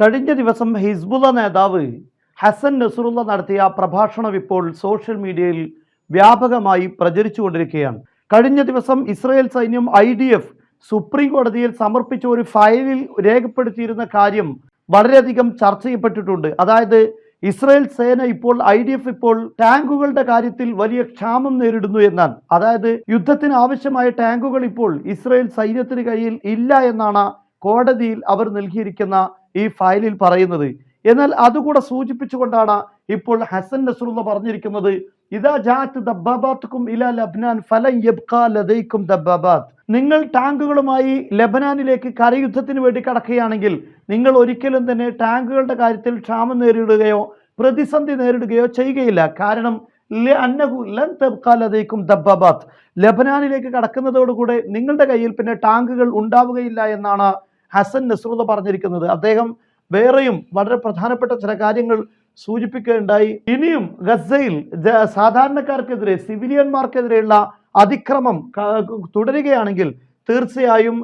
കഴിഞ്ഞ ദിവസം ഹിസ്ബുള്ള നേതാവ് ഹസൻ നസറുള്ള നടത്തിയ പ്രഭാഷണം ഇപ്പോൾ സോഷ്യൽ മീഡിയയിൽ വ്യാപകമായി പ്രചരിച്ചുകൊണ്ടിരിക്കുകയാണ്. കഴിഞ്ഞ ദിവസം ഇസ്രായേൽ സൈന്യം ഐ ഡി എഫ് സുപ്രീം കോടതിയിൽ സമർപ്പിച്ച ഒരു ഫയലിൽ രേഖപ്പെടുത്തിയിരുന്ന കാര്യം വളരെയധികം ചർച്ച ചെയ്യപ്പെട്ടിട്ടുണ്ട്. അതായത് ഇസ്രായേൽ സേന ഇപ്പോൾ ഐ ഡി എഫ് ഇപ്പോൾ ടാങ്കുകളുടെ കാര്യത്തിൽ വലിയ ക്ഷാമം നേരിടുന്നു എന്നാണ്. അതായത് യുദ്ധത്തിന് ആവശ്യമായ ടാങ്കുകൾ ഇപ്പോൾ ഇസ്രായേൽ സൈന്യത്തിന് കയ്യിൽ ഇല്ല എന്നാണ് കോടതിയിൽ അവർ നൽകിയിരിക്കുന്ന ഈ ഫയലിൽ പറയുന്നത്. എന്നാൽ അതുകൂടെ സൂചിപ്പിച്ചുകൊണ്ടാണ് ഇപ്പോൾ ഹസൻ നസറുള്ള പറഞ്ഞിരിക്കുന്നത് ഇതാ ജാത്ത് ദബ്ബാബാത്തുക്കും ഇല ലബ്നാൻ ഫലം യബ്കാ ലതയ്ക്കും ദബ്ബാബാത്ത്. നിങ്ങൾ ടാങ്കുകളുമായി ലബനാനിലേക്ക് കരയുദ്ധത്തിന് വേണ്ടി കടക്കുകയാണെങ്കിൽ നിങ്ങൾ ഒരിക്കലും തന്നെ ടാങ്കുകളുടെ കാര്യത്തിൽ ക്ഷാമം നേരിടുകയോ പ്രതിസന്ധി നേരിടുകയോ ചെയ്യുകയില്ല. കാരണം ല- അന്നഹു ലൻ തബ്ഖാ ലദൈക്കും ദബ്ബാബാത്ത്. ലബനാനിലേക്ക് കടക്കുന്നതോടുകൂടെ നിങ്ങളുടെ കയ്യിൽ പിന്നെ ടാങ്കുകൾ ഉണ്ടാവുകയില്ല എന്നാണ് ഹസൻ നസ്രുള്ള പറഞ്ഞിരിക്കുന്നത്. അദ്ദേഹം വേറെയും വളരെ പ്രധാനപ്പെട്ട ചില കാര്യങ്ങൾ സൂചിപ്പിക്കുകയുണ്ടായി. ഇനിയും ഗസയിൽ സാധാരണക്കാർക്കെതിരെ സിവിലിയന്മാർക്കെതിരെയുള്ള അതിക്രമം തുടരുകയാണെങ്കിൽ തീർച്ചയായും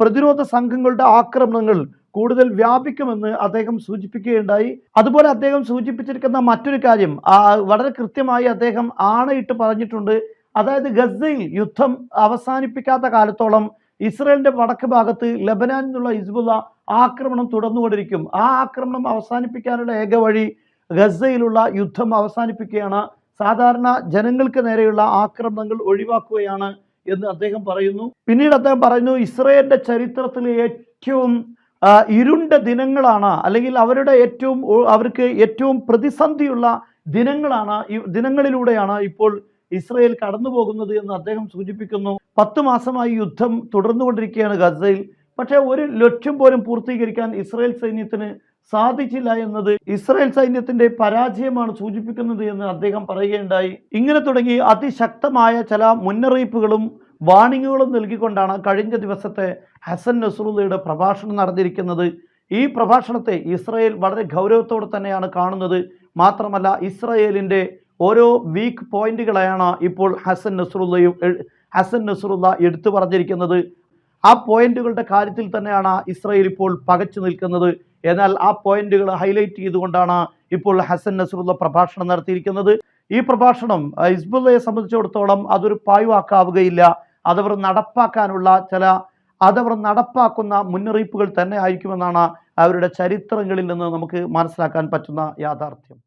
പ്രതിരോധ സംഘങ്ങളുടെ ആക്രമണങ്ങൾ കൂടുതൽ വ്യാപിക്കുമെന്ന് അദ്ദേഹം സൂചിപ്പിക്കുകയുണ്ടായി. അതുപോലെ അദ്ദേഹം സൂചിപ്പിച്ചിരിക്കുന്ന മറ്റൊരു കാര്യം വളരെ കൃത്യമായി അദ്ദേഹം ആണയിട്ട് പറഞ്ഞിട്ടുണ്ട്. അതായത് ഗസയിൽ യുദ്ധം അവസാനിപ്പിക്കാത്ത കാലത്തോളം ഇസ്രയേലിന്റെ വടക്ക് ഭാഗത്ത് ലബനാനിൽ നിന്നുള്ള ഹിസ്ബുള്ള ആക്രമണം തുടർന്നുകൊണ്ടിരിക്കും. ആ ആക്രമണം അവസാനിപ്പിക്കാനുള്ള ഏക വഴി ഗസയിലുള്ള യുദ്ധം അവസാനിപ്പിക്കുകയാണ്. സാധാരണ ജനങ്ങൾക്ക് നേരെയുള്ള ആക്രമണങ്ങൾ ഒഴിവാക്കുകയാണ് എന്ന് അദ്ദേഹം പറയുന്നു. പിന്നീട് അദ്ദേഹം പറയുന്നു ഇസ്രയേലിന്റെ ചരിത്രത്തിലെ ഏറ്റവും ഇരുണ്ട ദിനങ്ങളാണ് അല്ലെങ്കിൽ അവരുടെ ഏറ്റവും അവർക്ക് ഏറ്റവും പ്രതിസന്ധിയുള്ള ദിനങ്ങളാണ് ദിനങ്ങളിലൂടെയാണ് ഇപ്പോൾ ഇസ്രയേൽ കടന്നു പോകുന്നത് എന്ന് അദ്ദേഹം സൂചിപ്പിക്കുന്നു. പത്ത് മാസമായി യുദ്ധം തുടർന്നുകൊണ്ടിരിക്കുകയാണ് ഗസയിൽ. പക്ഷേ ഒരു ലക്ഷ്യം പോലും പൂർത്തീകരിക്കാൻ ഇസ്രായേൽ സൈന്യത്തിന് സാധിച്ചില്ല എന്നത് ഇസ്രായേൽ സൈന്യത്തിന്റെ പരാജയമാണ് സൂചിപ്പിക്കുന്നത് എന്ന് അദ്ദേഹം പറയുകയുണ്ടായി. ഇങ്ങനെ തുടങ്ങി അതിശക്തമായ ചില മുന്നറിയിപ്പുകളും വാണിങ്ങുകളും നൽകിക്കൊണ്ടാണ് കഴിഞ്ഞ ദിവസത്തെ ഹസൻ നസറുള്ളയുടെ പ്രഭാഷണം നടന്നിരിക്കുന്നത്. ഈ പ്രഭാഷണത്തെ ഇസ്രായേൽ വളരെ ഗൗരവത്തോടെ തന്നെയാണ് കാണുന്നത്. മാത്രമല്ല ഇസ്രയേലിന്റെ ഓരോ വീക്ക് പോയിന്റുകളെയാണ് ഇപ്പോൾ ഹസൻ നസറുല്ലയും ഹസൻ നസറുല്ല എടുത്തു പറഞ്ഞിരിക്കുന്നത്. ആ പോയിന്റുകളുടെ കാര്യത്തിൽ തന്നെയാണ് ഇസ്രയേൽ ഇപ്പോൾ പകച്ചു നിൽക്കുന്നത്. എന്നാൽ ആ പോയിന്റുകൾ ഹൈലൈറ്റ് ചെയ്തുകൊണ്ടാണ് ഇപ്പോൾ ഹസൻ നസറുള്ള പ്രഭാഷണം നടത്തിയിരിക്കുന്നത്. ഈ പ്രഭാഷണം ഹിസ്ബുള്ളയെ സംബന്ധിച്ചിടത്തോളം അതൊരു പായ്വാക്കാവുകയില്ല അതവർ നടപ്പാക്കാനുള്ള ചില അതവർ നടപ്പാക്കുന്ന മുന്നറിയിപ്പുകൾ തന്നെ ആയിരിക്കുമെന്നാണ് അവരുടെ ചരിത്രങ്ങളിൽ നിന്ന് നമുക്ക് മനസ്സിലാക്കാൻ പറ്റുന്ന യാഥാർത്ഥ്യം.